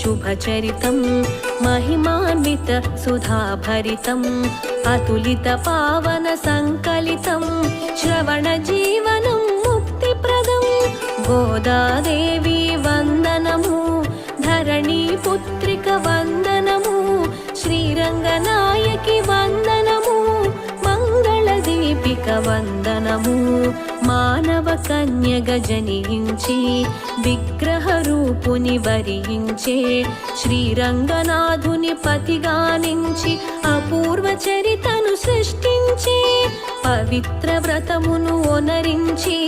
शुभचरितं महिमान्वित सुधाभरितम् अतुलित पावन सङ्कलितं श्रवणजीवनं मुक्तिप्रदं गोदादेवी वन्दनमु धरणी पुत्रिक वन्दनमु श्रीरङ्गनायकि वन्दनमु మంగళదీపిక వందనము మానవ కన్యగ జనించి విగ్రహ రూపుని వరించే శ్రీరంగనాథుని పతిగానించి అపూర్వ చరితను సృష్టించి పవిత్ర వ్రతమును ఒనరించి